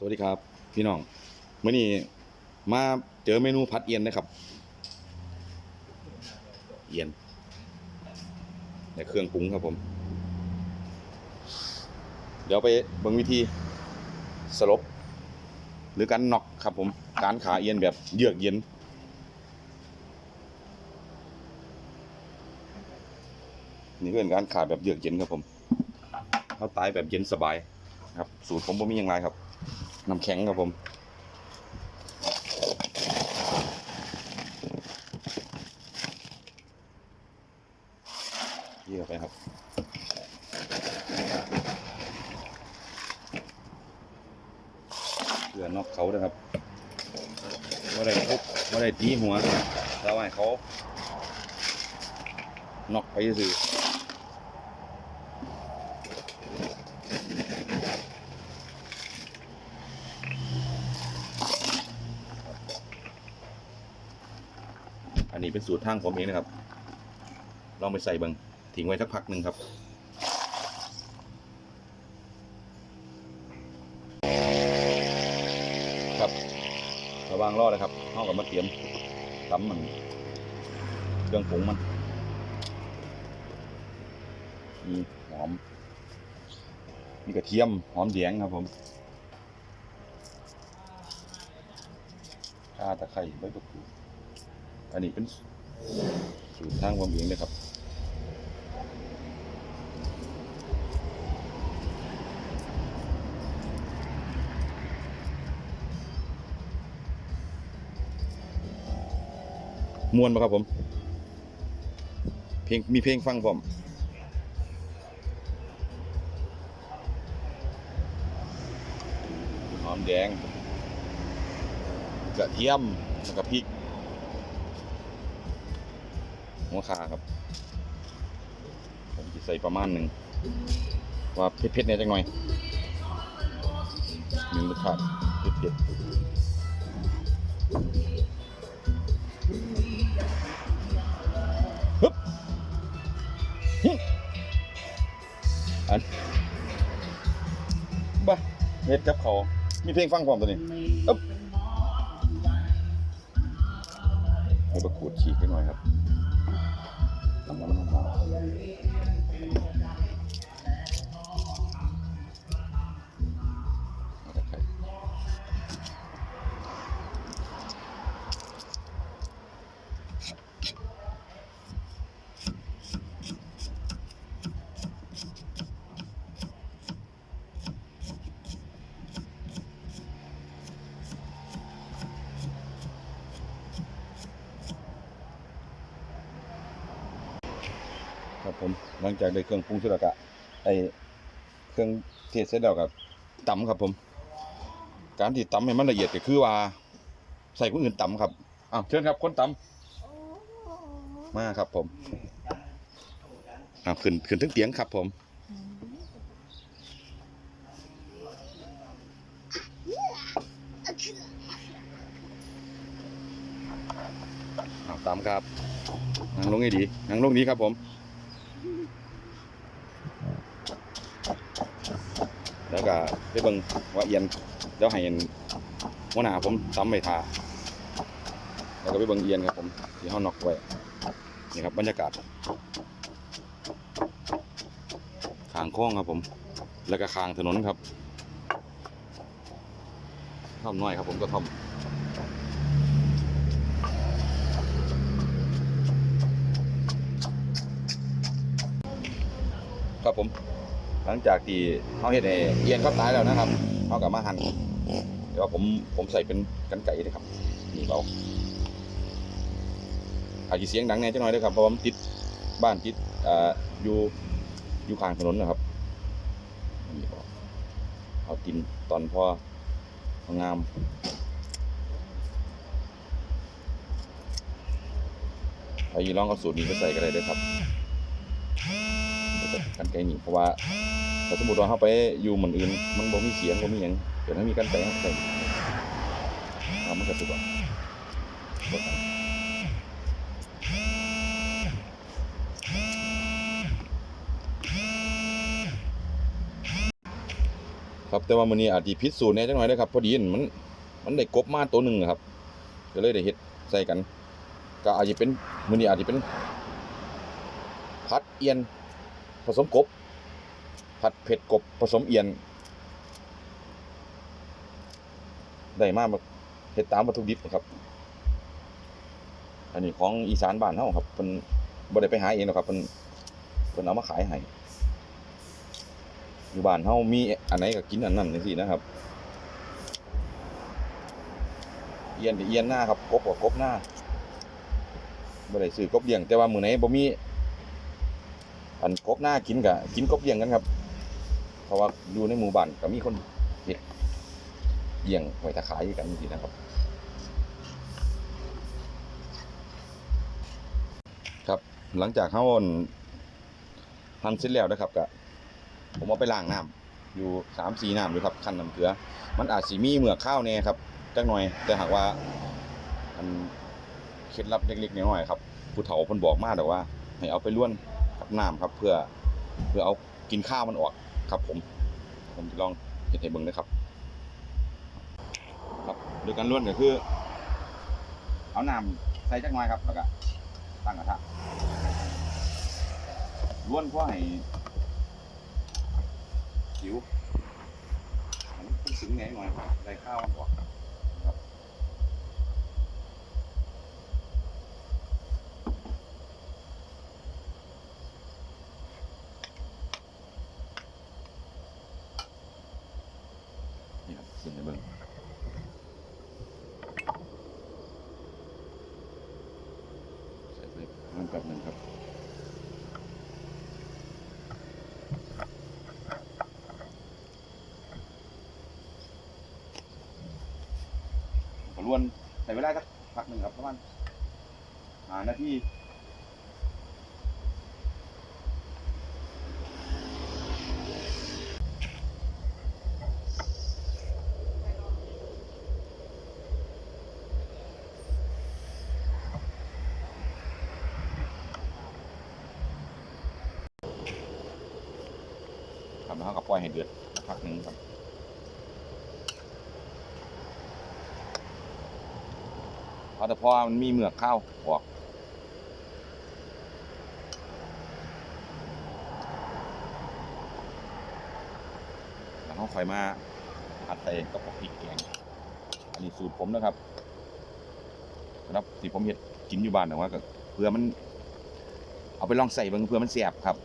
สวัสดีครับ พี่น้องเมื่อนี้มาเจอเมนูผัดเอียนนะครับ เอียนในเครื่องปรุงครับผม เดี๋ยวไปเบิ่งวิธีสลบ หรือการน็อกครับผม การขาเอียนแบบเยือกเย็นนี่ก็เป็นการขาแบบเยือกเย็นครับผมเขาตายแบบเย็นสบายครับ สูตรผมผมมีอย่างไรครับ น้ำแข็งครับผม เยี่ไปครับเพื่อนอกเขานะครับว่าได้ทุบว่าได้ตีหัวแล้วให้เขานอกไปซื่อ นนี้เป็นสูตรทางผมเองนะครับ ลองไปใส่เบิงทิ้งไว้สักพักหนึ่งครับครับระวังรอดนะครับเข้ากับมาเตรียมตำมันเครื่องปรุงมันมีหอมมีกระเทียมหอมแดงครับผมข่าตะไคร้ใบมะกรูด อันนี้เป็นสูตรทางความเองเลยครับมวนปะครับผม เพลงมีเพลงฟังผมหอมแดงกระเทียมแล้วก็พริก หัวคาครับ ผมจะใส่ประมาณหนึ่งว่าเผ็ดๆเนี่ยจังหน่อยหนึ่งรสชาติเผ็ดๆฮึบฮึอันบ้าเม็ดกับเขามีเพลงฟังพร้อมตัวนี้อึ๊บให้ประกวดฉีกไปหน่อยครับ น้ หลังจากได้เครื่องปรุงเสร็จแล้วก็ไอเครื่องเทศเสร็จแล้วก็ตำครับผม การที่ตำให้มันละเอียดก็คือว่า ใส่คนอื่นตำครับอ้าวเชิญครับคนตำมาครับผมอ้าวขึ้นขึ้นถึงเตียงครับผมตามครับนั่งลงให้ดีนั่งลงนี้ครับผม แล้วก็ไปเบิ่งว่าเอียนเดี๋ยวให้เห็นหัวหน้าผมซ้ำไปทาแล้วก็ไปเบิ่งเอียนครับผมที่ห้องนอกไว้นี่ครับบรรยากาศขางคลองครับผม แล้วก็คางถนนครับท่อมน้อยครับผมก็ท่อมครับผม หลังจากที่เขาเห็นไอ้เอียนเขาตายแล้วนะครับเขากลับมาหั่นเดี๋ยวผมผมใส่เป็นกันไก่เลยครับนี่เบาอาจจะเสียงดังแน่จังหน่อยด้วยครับเพราะว่ามันติดบ้านติดอ่าอยู่อยู่ข้างถนนนะครับนี่เบาเอาตินตอนพอพองามใครอยีลองเอาสูตรนี้ไปใส่ก็ได้เลยครับ กันไกลนี่เพราะว่าถ้าสมมติว่าเขาไปอยู่เหมือนอื่น มันบ่มีเสียงบ่มีหยังเดี๋ยวถ้ามีกันไกลเขาใส่ทำมันก็สุกอะครับแต่ว่ามื้อนี้อาจสิผิดสูตรแน่จังหน่อยเด้อครับพอดีมันมันได้กบมาตัวหนึ่งครับก็เลยได้เฮ็ดใส่กัน ก็อาจจะเป็นมื้อนี้อาจจะเป็นผัดเอียน ผสมกบ ผัดเผ็ดกบผสมเอียน ได้มากแบบเฮ็ดตามวัตถุดิบครับ อันนี้ของอีสานบ้านเฮาครับเพิ่นบ่ได้ไปหาเองหรอกครับเพิ่นเพิ่นเอามาขายให้อยู่บ้านเฮามีอันไหนก็กินอันนั้นจังซี่นะครับเอียนเอียนหน้าครับกบก็กบหน้าบ่ได้ซื้อกบเลี้ยงแต่ว่ามื้อไหนบ่มี อันกบหน้ากินก็กินกบเลี้ยงกันครับ เพราะว่าอยู่ในหมู่บ้านก็มีคนเฮ็ดเลี้ยงไว้ถ้าขายกันจังซี่นะครับ ครับหลังจากเฮาวนหั่นเสร็จแล้วนะครับก็ผมเอาไปล้างน้ำอยู่3 4น้ำอยู่ครับคั่นน้ำเกลือ มันอาจสิมีเหมือกข้าวแน่ครับจักหน่อย แต่หากว่าอันเคล็ดลับเล็กๆน้อยๆครับผู้เฒ่าเพิ่นบอกมาแต่ว่า ให้เอาไปล้วน น้ำครับ เพื่อเพื่อเอากินข้าวมันออกครับ ผม ผมจะลองเฮ็ดให้เบิ่งนะครับ ครับโดยการล้วนก็คือ เอาน้ำใส่จักหน่อยครับแล้วก็ตั้งกระทะล้วนเพื่อให้ผิวมันเป็นถึงไหนหน่อยได้ข้าวมันออก ครับนี่ครับสิ่งในเบิ้งใส่ไปมันแป๊บหนึ่งครับล้วนใส่เวลาสักพักหนึ่งครับประมาณหานาที ครับแล้วก็ปล่อยให้เดือดพักหนึ่งครับเพราะแต่พอมันมีเหมือกข้าวออกแล้วเขาคอยมาผัดใส่กับพริกแกง อันนี้สูตรผมนะครับสำหรับที่ผมเห็ดกินอยู่บ้านแต่ว่าก็เพื่อมัน เอาไปลองใส่เบิ่งเพื่อมันแสบครับ